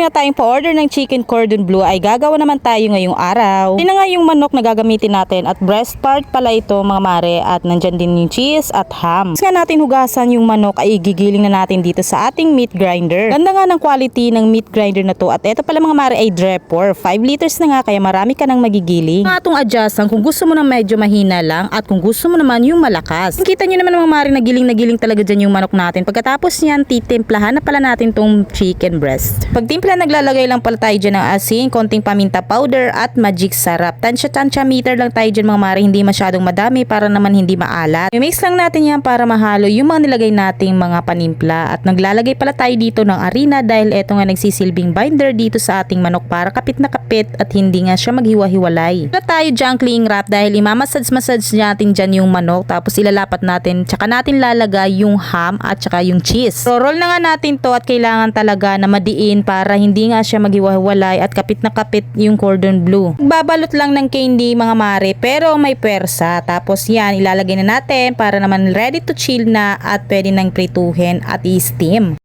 kanina tayong pa-order ng chicken cordon bleu ay gagawa naman tayo ngayong araw. Na nga yung manok na gagamitin natin at breast part pala ito mga mare at nandyan din yung cheese at ham. Tapos nga natin hugasan yung manok ay gigiling na natin dito sa ating meat grinder. Ganda nga ng quality ng meat grinder na to at ito pala mga mare ay Drepor. 5 liters na nga kaya marami ka nang magigiling. Ang atong adjustan kung gusto mo na medyo mahina lang at kung gusto mo naman yung malakas. Kita nyo naman mga mare na giling na giling talaga dyan yung manok natin. Pagkatapos niyan titimplahan na pala natin tong chicken breast. Pagtimpla naglalagay lang pala tayo dyan ng asin, konting paminta powder at magic sarap. Tansya-tansya meter lang tayo dyan mga mare, hindi masyadong madami para naman hindi maalat. I-mix lang natin yan para mahalo yung mga nilagay nating mga panimpla. At naglalagay pala tayo dito ng arena dahil eto nga nagsisilbing binder dito sa ating manok para kapit na kapit at hindi nga siya maghiwa-hiwalay. Wala tayo dyan cling wrap dahil imamassage-massage natin dyan yung manok tapos ilalapat natin tsaka natin lalagay yung ham at tsaka yung cheese. Roll na nga natin to at kailangan talaga na madiin para hindi nga siya maghiwa-hiwalay at kapit na kapit yung cordon bleu. Babalot lang ng candy mga mare pero may pwersa. Tapos yan ilalagay na natin para naman ready to chill na at pwede nang prituhin at i-steam.